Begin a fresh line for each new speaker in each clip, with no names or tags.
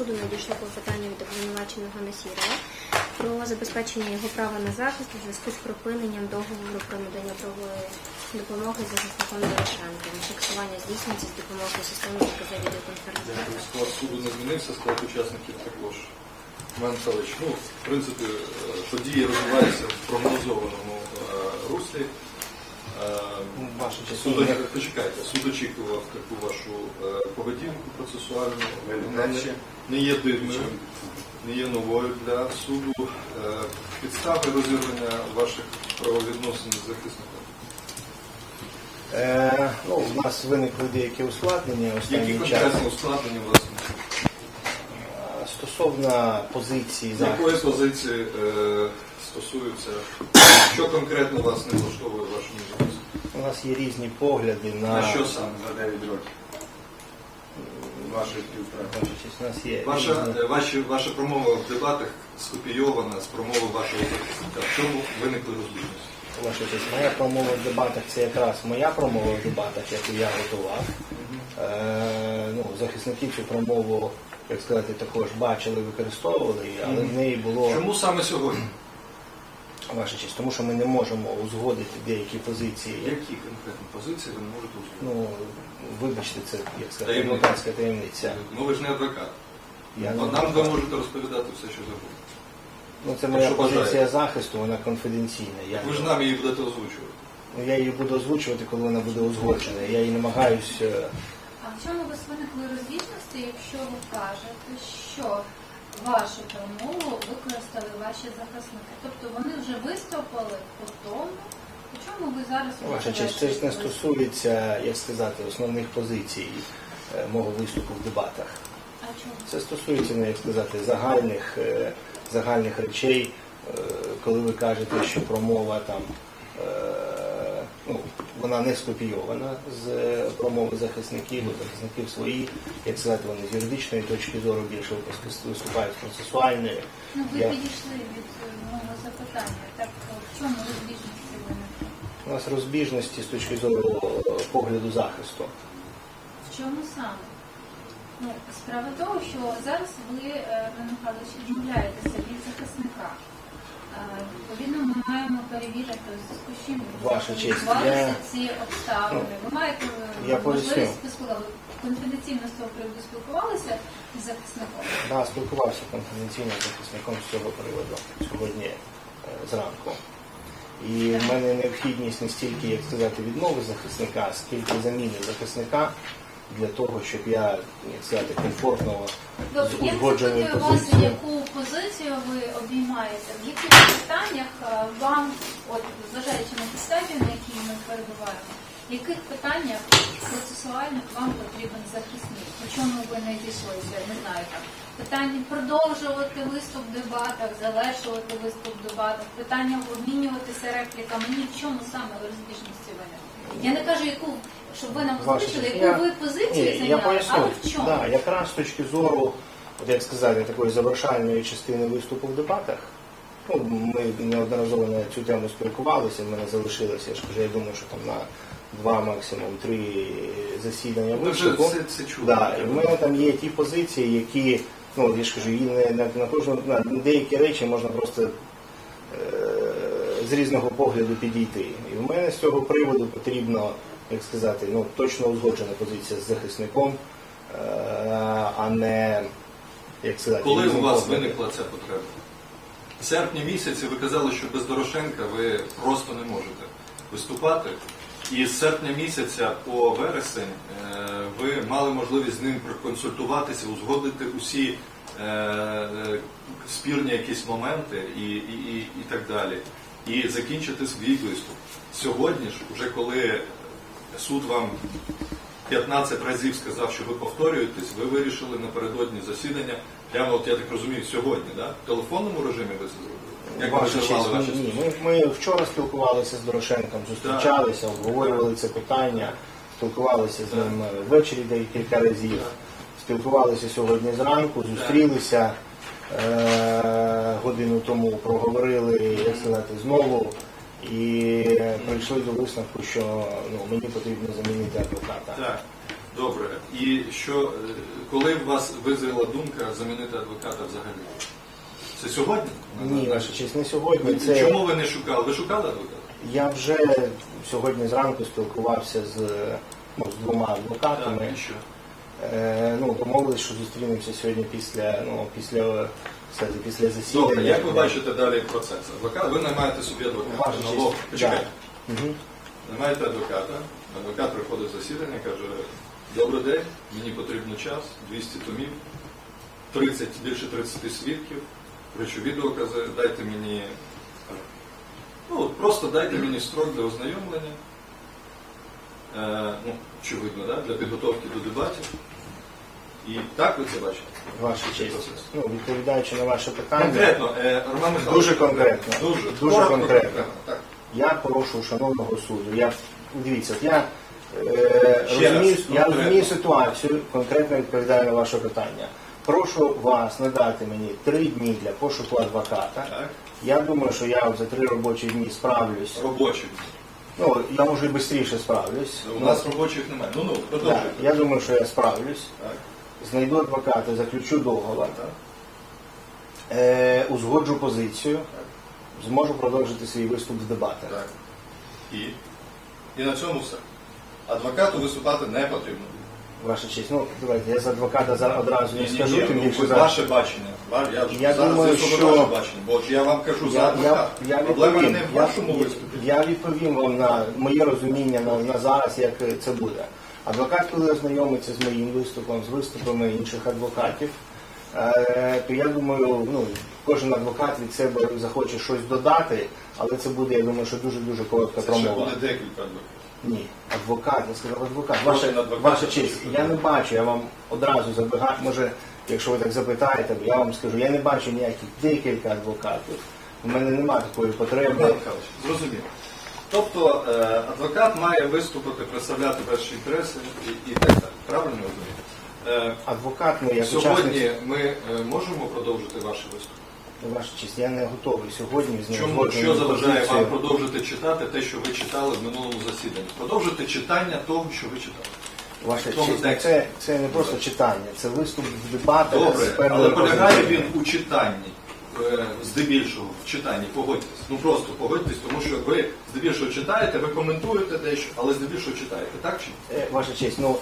суду надійшло клопотання від обвинуваченого Насірова про забезпечення його права на захист у зв'язку з припиненням договору про надання правової допомоги захисником Дорошенком. Фіксування здійснюється з допомогою системи ТКЗ відеоконференції.
Склад суду не змінився, склад учасників також. Михайлович, ну, в принципі, е, події розвиваються в прогнозованому е, руслі. Е,
Ну, Ваша
Суд, почекайте, суд очікував таку вашу е, поведінку процесуальну. Вона не, є дивною, не є новою для суду. Е, Підстави розірвання ваших правовідносин з захисником.
Е, ну, у нас виникли деякі ускладнення
Які конкретно ускладнення власне?
Стосовно позиції
З якої позиції е, стосуються? Що конкретно вас не влаштовує в вашому житті?
у нас є різні погляди на,
На що саме?
за 9 років вашої співпраці.
Ваша честь, у нас є
Ваша,
різні-
е, ваші, ваша промова в дебатах скопійована з промови вашого захисника. В чому виникли розбіжності?
Ваша честь, моя промова в дебатах це якраз моя промова в дебатах, яку я готував. Е, ну, захисники цю промову, як сказати, також бачили, використовували, але в неї було
Чому саме сьогодні?
Ваша честь, тому що ми не можемо узгодити деякі позиції.
Які конкретні позиції ви не можете узгодити?
Ну, вибачте, це як сказати,
Таємниця.
адвокатська таємниця.
Ну ви ж не адвокат.
Я не
От Нам ви
адвокат.
можете розповідати все, що завгодно.
Ну, це моя
Якщо
позиція
бажаєте.
захисту, вона конфіденційна. Я,
Ви ж нам її будете озвучувати.
ну, я її буду озвучувати, коли вона буде узгоджена. Я її намагаюсь. е,
А в чому у вас виникли розбіжності, якщо ви кажете, що вашу промову використали ваші захисники? Тобто вони вже виступили по тому, чому ви зараз
Ваша честь, це ж не стосується, як сказати, основних позицій е, мого виступу в дебатах.
А чому?
Це стосується, ну, як сказати, загальних, е, загальних речей, е, коли ви кажете, що промова там. е, Ну, вона не скопійована з е, промови захисників, бо захисників свої, як сказати, вони з юридичної точки зору більше виступають з процесуальної.
Ну ви
Я-
підійшли від е, мого запитання. Так е, в чому розбіжності виникли?
У нас розбіжності з точки зору погляду захисту.
В чому саме? Ну, справа того, що зараз ви, Іван Михайлович, відмовляєтеся від захисника. Відповідно, ми маємо перевірити з чим
Ваша честь, я-
ці обставини. Ви маєте е,
Я поясню.
можливість. Конфіденційно з того приводу спілкувалися з захисником.
Да, спілкувався конфіденційно з захисником з цього приводу сьогодні е, зранку. І в мене необхідність не стільки, як сказати, відмови захисника, скільки заміни захисника для того, щоб я, як сказати, комфортно з
Добре, я не
узгодженою
запитую вас, яку позицію ви обіймаєте, в яких питаннях е, вам, от зважаючи на підставі, на якій ми перебуваємо, в яких питаннях процесуальних вам потрібен захисник? По чому ви не зійшлися? Не знаю там. Питання продовжувати виступ в дебатах, завершувати виступ в дебатах, питання обмінюватися репліками. Ні в чому саме розбіжності виникли. Я не кажу, яку, щоб ви нам
Ваша
озвучили, яку
я-
ви позицію
Ні, я
зайняли,
поясню.
але в чому?
Да, якраз з точки зору, от як сказати, такої завершальної частини виступу в дебатах. Ну, ми неодноразово на цю тему спілкувалися, в мене залишилося, я ж кажу, я думаю, що там на два, максимум три засідання
вже
виступу.
все це чули.
Да, і в мене там є ті позиції, які, ну я ж кажу, і не, на, на кожну на деякі речі можна просто е, з різного погляду підійти. І в мене з цього приводу потрібно, як сказати, ну точно узгоджена позиція з захисником, е, а не як сказати,
Коли у вас виникла ця потреба? В серпні місяці ви казали, що без Дорошенка ви просто не можете виступати. І з серпня місяця по вересень е, ви мали можливість з ним проконсультуватися, узгодити усі е, спірні якісь моменти і, і, і, і так далі. І закінчити свій виступ. Сьогодні ж, уже коли суд вам 15 разів сказав, що ви повторюєтесь, ви вирішили напередодні засідання, прямо от я так розумію, сьогодні, да? в телефонному режимі ви це зробили? Як ви
Ваша
розірвали
честь,
ваші
ні, ми, ми вчора спілкувалися з Дорошенком, зустрічалися, обговорювали це питання, спілкувалися з ним е, ввечері декілька разів, спілкувалися сьогодні зранку, зустрілися е, годину тому, проговорили, як сказати, знову і прийшли до висновку, що ну, мені потрібно замінити адвоката.
Так. Добре. І що, е, коли у вас визріла думка замінити адвоката взагалі? Це сьогодні?
Ні, ваша честь, не сьогодні. Це
Чому ви не шукали? Ви шукали адвоката?
я вже сьогодні зранку спілкувався з, ну, з двома адвокатами.
Так, і що?
Е, ну, домовились, що зустрінемося сьогодні після, ну, після, кстати, після засідання.
Добре, як ви бачите далі процес? Адвокат, ви наймаєте собі адвоката.
Ваша честь.
Налог- Почекайте.
Мгм.
Наймаєте адвоката, адвокат приходить в засідання, каже, добрий день, мені потрібен час, 200 томів, 30, більше 30 свідків, речові докази, дайте мені, ну, от просто дайте мені строк для ознайомлення, е, ну, очевидно, да, для підготовки до дебатів. І так ви це бачите?
Ваша честь. Ну, відповідаючи на ваше питання,
Конкретно, е, Роман Михайлович.
Дуже конкретно.
Дуже,
Дуже
коротко,
конкретно.
Так.
я порушив шановного суду. Я дивіться, от я е,
Ще
розумію,
раз,
я
конкретно.
розумію ситуацію, конкретно відповідаю на ваше питання. Прошу вас надати мені три дні для пошуку адвоката.
Так.
Я думаю, що я за три робочі дні справлюсь.
Робочий.
Ну, я може і швидше справлюсь.
У
Ну,
нас робочих немає. Ну, ну,
да,
продовжуйте.
я думаю, що я справлюсь.
Так,
Знайду адвоката, заключу договор,
так.
е, узгоджу позицію, зможу продовжити свій виступ з дебатах.
Так. І? І на цьому все. Адвокату виступати не потрібно.
Ваша честь, ну давайте я з адвоката зараз одразу не
Ні, ні,
скажу,
ні,
тим
ну,
більше
ви- ваше бачення. Ва- Я, ж
Я
зараз
думаю, що-
ваше бачення, бо я вам кажу за
Я, я,
адвоката.
я,
Проблема
відповім,
не в
я,
вашому виступі.
я відповім вам на моє розуміння на, на зараз, як це буде. Адвокат, коли ознайомиться з моїм виступом, з виступами інших адвокатів, е, то я думаю, ну, кожен адвокат від себе захоче щось додати, але це буде, я думаю, що дуже-дуже коротка
Це ще
промова.
буде декілька адвокатів.
Ні, адвокат, я сказав адвокат. Ваша,
адвокат
ваша честь, я не бачу, я вам одразу забігаю, може, якщо ви так запитаєте, я вам скажу, я не бачу ніяких декілька адвокатів. У мене немає такої потреби.
Зрозуміло. Тобто е, адвокат має виступити, представляти ваші інтереси і, і так далі. Правильно я розумію? Е,
Адвокат, ну як
Сьогодні
учасник,
ми е, можемо продовжити ваш виступ?
ваша честь, я не готовий сьогодні з
Чому що заважає вам продовжити читати те, що ви читали в минулому засіданні? Продовжити читання того, що ви читали.
Ваша честь, ну, це, це не просто читання, це виступ в дебатах
Добре, але полягає він у читанні, здебільшого в читанні, погодьтесь. Ну просто погодьтесь, тому що ви здебільшого читаєте, ви коментуєте дещо, але здебільшого читаєте, так чи ні?
Е, Ваша честь, ну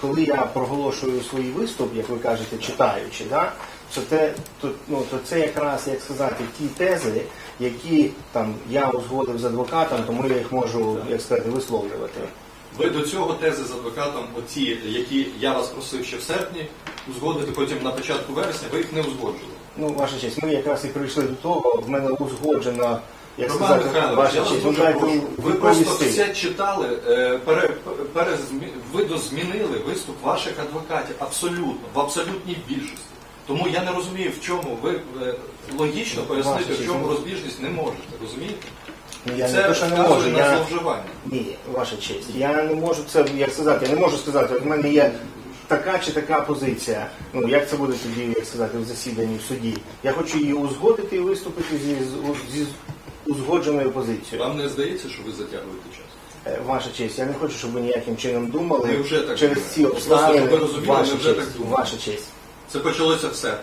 коли я проголошую свій виступ, як ви кажете, читаючи, да, то, те, то, ну, то це якраз, як сказати, ті тези, які там я узгодив з адвокатом, тому я їх можу, як сказати, висловлювати.
Ви до цього тези з адвокатом, оці, які я вас просив ще в серпні узгодити, потім на початку вересня, ви їх не узгоджували.
Ну, ваша честь, ми якраз і прийшли до того, в мене узгоджено, як
Роман
сказати,
Михайлович,
ваша
я вас
честь, ну
дуже прошу. Ви просто
відповісти.
все читали, е, пере, перезмі- видозмінили виступ ваших адвокатів абсолютно, в абсолютній більшості. Тому я не розумію, в чому ви е, логічно пояснити, в чому
ну-
розбіжність не можете, розумієте?
Ну, я
Це
не те, що не
вказує
можу,
на
я...
зловживання.
Ні, ваша честь. Я не можу це, як сказати, я не можу сказати, от в мене є така чи така позиція. Ну, як це буде тоді, як сказати, в засіданні в суді. Я хочу її узгодити і виступити зі, зі узгодженою позицією.
Вам не здається, що ви затягуєте час?
Е, Ваша честь, я не хочу, щоб ви ніяким чином думали
Ми вже так
через
думаємо.
ці
Просто,
обставини.
щоб ви розуміли,
ваша,
ми вже
честь,
так думаємо.
ваша честь.
Це почалося все.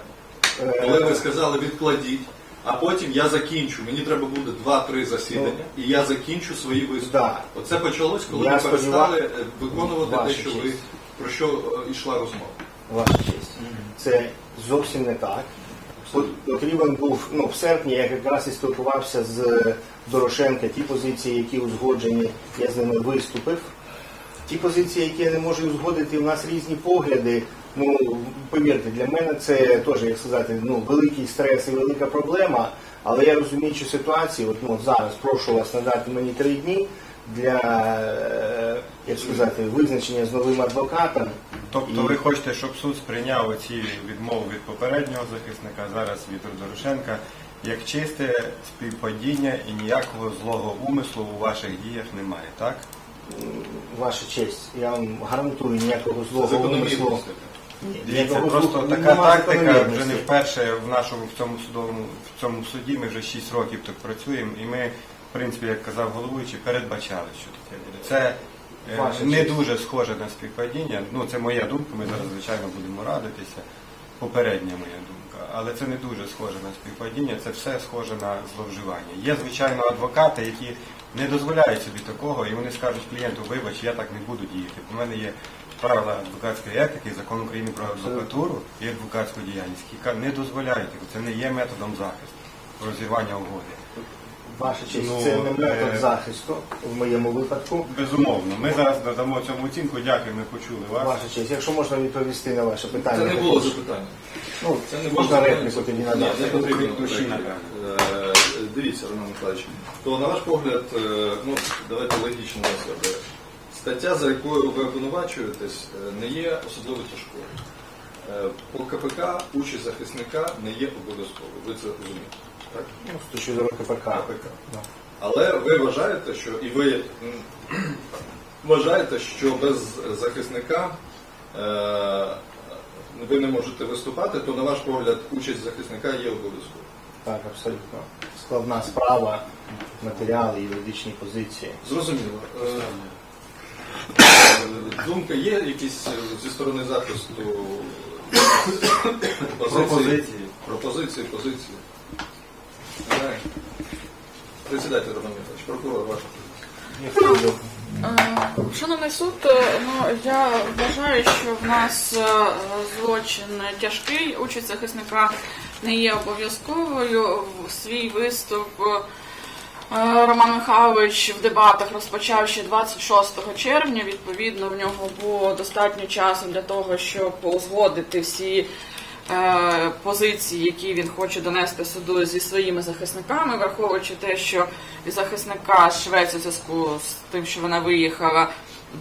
Е,
Коли ви сказали відкладіть, а потім я закінчу. Мені треба буде 2-3 засідання, і я закінчу свої виступи.
Ну. Да.
Оце почалось, коли
Я
ви перестали е, виконувати
Ваша
те, що ви. Про що е, йшла розмова.
Ваша честь. Це зовсім не так. От Потрібен був ну, в серпні, я якраз і спілкувався з Дорошенка, ті позиції, які узгоджені, я з ними виступив. Ті позиції, які я не можу узгодити, у нас різні погляди. Ну, повірте, для мене це теж, як сказати, ну, великий стрес і велика проблема. Але я розуміючи ситуацію, от, ну, зараз прошу вас надати мені три дні для, е, як сказати, визначення з новим адвокатом.
Тобто ви хочете, щоб суд сприйняв оці відмови від попереднього захисника, зараз від Дорошенка, як чисте співпадіння і ніякого злого умислу у ваших діях немає, так?
Ваша честь, я вам гарантую ніякого злого умислу.
Дивіться, просто така тактика вже не вперше в нашому в цьому судовому в цьому суді. Ми вже 6 років так працюємо, і ми, принципі, як казав головуючий, передбачали, що таке буде. Це Е,
Ваша
Не
честь.
дуже схоже на співпадіння. Ну, це моя думка, ми зараз, звичайно, будемо радитися. Попередня моя думка. Але це не дуже схоже на співпадіння, це все схоже на зловживання. Є, звичайно, адвокати, які не дозволяють собі такого, і вони скажуть клієнту, вибач, я так не буду діяти. У мене є правила адвокатської етики, закон України про адвокатуру і адвокатську діяльність, які не дозволяють, це не є методом захисту розірвання угоди.
Ваша честь,
Ну,
це не метод
е,
захисту в моєму випадку.
Безумовно, ми зараз надамо цьому оцінку. Дякую, ми почули вас.
Ваша честь, якщо можна відповісти на ваше питання.
Це не було запитання.
Ну,
Це не
можна репліку тоді надати.
не потрібно. Е, Дивіться, Роман Михайлович, то на ваш погляд, е, ну давайте логічно себе. Стаття, за якою ви обвинувачуєтесь, е, не є особливо тяжкою. По КПК участь захисника не є обов'язковою. Ви це розумієте? Так?
Ну, з точки зору КПК.
КПК.
Да.
Але ви вважаєте, що і ви вважаєте, що без захисника е, ви не можете виступати, то на ваш погляд участь захисника є обов'язковою.
Так, абсолютно. Складна справа, матеріали, юридичні позиції.
Зрозуміло. Е, е, є якісь е, зі сторони захисту позиції?
Пропозиції,
позиції. Немає? Присідайте, Роман Михайлович, прокурор, позиція.
Е, Шановний суд, е, ну я вважаю, що в нас е, злочин тяжкий, участь захисника не є обов'язковою. Свій виступ е, Роман Михайлович в дебатах розпочав ще 26 червня. Відповідно, в нього було достатньо часу для того, щоб узгодити всі е, позиції, які він хоче донести суду зі своїми захисниками, враховуючи те, що захисника Швеції у зв'язку з тим, що вона виїхала,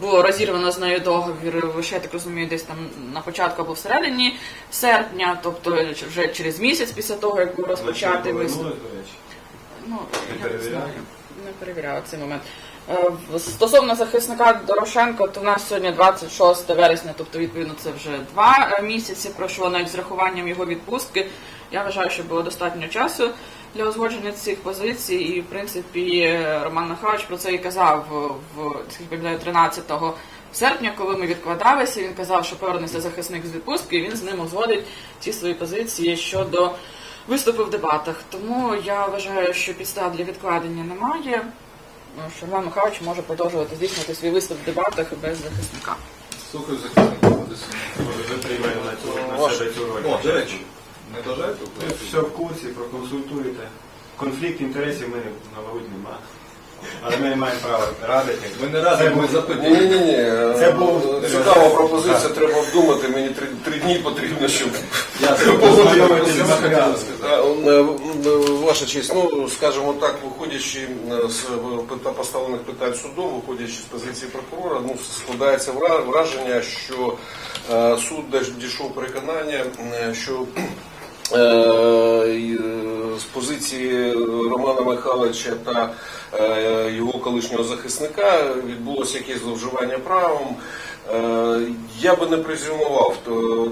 було розірвано з нею договір лише я так розумію, десь там на початку або всередині серпня, тобто вже через місяць після того, як був розпочатий виступ. Ну, я не знаю, не перевіряла цей момент. Е, Стосовно захисника Дорошенко, то в нас сьогодні 26 вересня, тобто відповідно це вже два е, місяці пройшло навіть з рахуванням його відпустки. Я вважаю, що було достатньо часу для узгодження цих позицій, і в принципі е, Роман Михайлович про це і казав в наскільки пам'ятаю, 13 серпня, коли ми відкладалися. Він казав, що повернеться захисник з відпустки, і він з ним узгодить ті свої позиції щодо виступу в дебатах. Тому я вважаю, що підстав для відкладення немає. Ну, що Роман Михайлович може продовжувати здійснювати свій виступ в дебатах без захисника.
Слухаю захисника.
Ви приймаєте на цю на себе цю роль.
О, до речі, не бажаєте?
Ви все в курсі, проконсультуєте. Конфлікт інтересів ми, мабуть, нема. Але ми не маємо права радити.
Ми не ми
був-
Ні, ні, ні.
Це був-
цікава пропозиція, треба обдумати. Мені три, три дні потрібно, щоб. Е, е, е, Ваша честь, ну скажімо так, виходячи е, з поставлених питань суду, виходячи з позиції прокурора, ну складається вра- враження, що е, суд дійшов переконання, е, що е, е, з позиції Романа Михайловича та е, його колишнього захисника відбулося якесь зловживання правом. Е, Я би не презюмував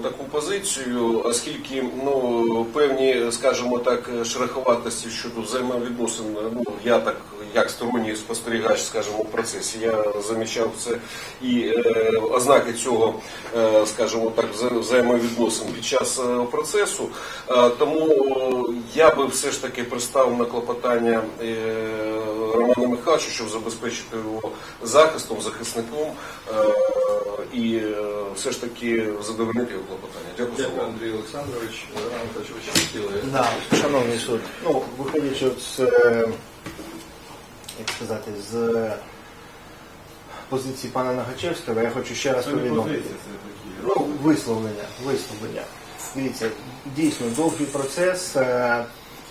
таку позицію, оскільки ну, певні, скажімо так, шероховатості щодо взаємовідносин, ну, я так як сторонній спостерігач, скажімо, в процесі, я замічав це і е, ознаки цього, е, скажімо так, вза- взаємовідносин під час е, процесу. Тому я би все ж таки приставив на клопотання Романа Михайловича, щоб забезпечити його захистом, захисником і все ж таки задовольнити його клопотання. Дякую
Дякую. Андрій Олександрович. Роман Михайлович, ви ще хотіли?
Да, шановний суд, ну, виходячи з, як сказати, з е, позиції пана Нагачевського, я хочу ще раз повідомити. Ну, висловлення, висловлення. Дивіться, дійсно довгий процес. Е,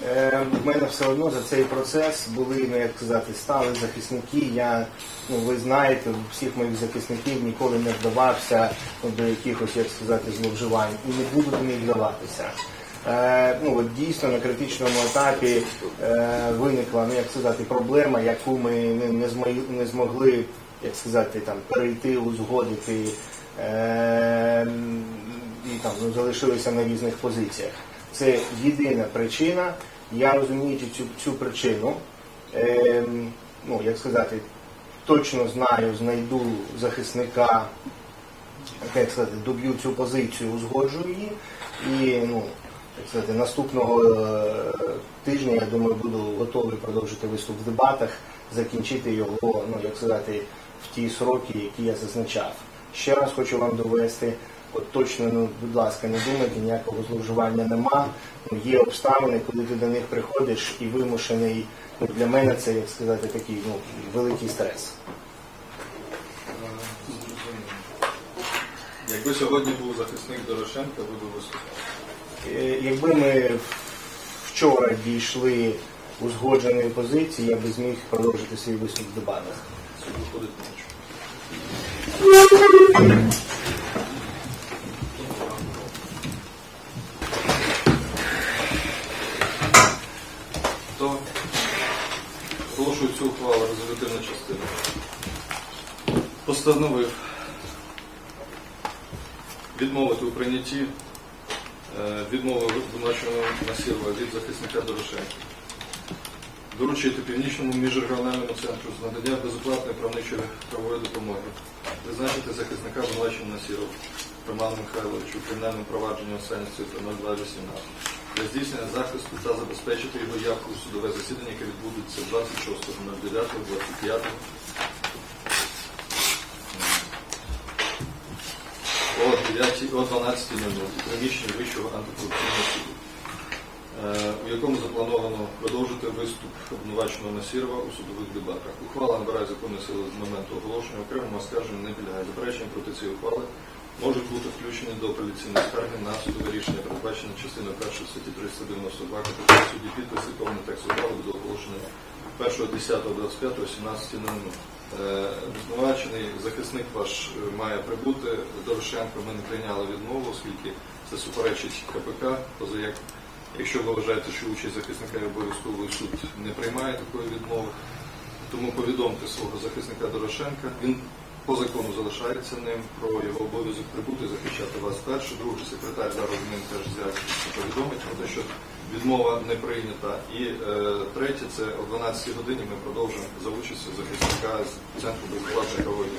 е, в мене все одно за цей процес були, ну як сказати, стали захисники. Я, ну ви знаєте, всіх моїх захисників ніколи не вдавався ну, до якихось, як сказати, зловживань і не буду до них вдаватися. Е, ну, от дійсно на критичному етапі е, виникла, ну як сказати, проблема, яку ми не, змогли, як сказати, там перейти, узгодити. Е, і там ну, залишилися на різних позиціях. Це єдина причина. Я розуміючи цю, цю причину, ну як сказати, точно знаю, знайду захисника, як сказати, доб'ю цю позицію, узгоджу її. І ну, так сказати, наступного е, тижня, я думаю, буду готовий продовжити виступ в дебатах, закінчити його, ну як сказати, в ті сроки, які я зазначав. Ще раз хочу вам довести, от точно, ну, будь ласка, не думайте, ніякого зловживання нема. Ну, є обставини, коли ти до них приходиш і вимушений. Ну, для мене це, як сказати, такий ну, великий стрес.
Якби сьогодні був захисник Дорошенка, ви б виступали.
Е, Якби ми вчора дійшли узгодженої позиції, я би зміг продовжити свій виступ в дебатах.
Суд виходить. То оголошую цю ухвалу резолютивну частину. Постановив відмовити у прийнятті е, відмови обвинуваченого Насірова від захисника Дорошенка. Доручити Північному міжрегіональному центру з надання безоплатної правничої правової допомоги. Призначити захисника обвинуваченого Насірова Роману Михайловичу кримінальному провадженні останніх цифр 0218 для здійснення захисту та забезпечити його явку у судове засідання, яке відбудеться 26.09.25 о 9, о 12.00 у приміщенні Вищого антикорупційного суду, е, у якому заплановано продовжити виступ обвинуваченого Насірова у судових дебатах. Ухвала набирає законної сили з моменту оголошення, окремому оскарженню не підлягає. Заперечення проти цієї ухвали можуть бути включені до апеляційної скарги на судове рішення, передбачене частиною 1 статті 392 КПК судді підписи повний текст ухвали буде оголошений 1.10.25 17.00. Е, захисник ваш е, має прибути. Дорошенко ми не прийняли відмову, оскільки це суперечить КПК. Поза як, якщо ви вважаєте, що участь захисника є обов'язковою, суд не приймає такої відмови. Тому повідомте свого захисника Дорошенка. Він по закону залишається ним про його обов'язок прибути, захищати вас перше. Другий секретар зараз ним теж повідомить про те, що відмова не прийнята. І е, третє, це о 12 годині ми продовжимо за участю захисника з центру безпечної правової.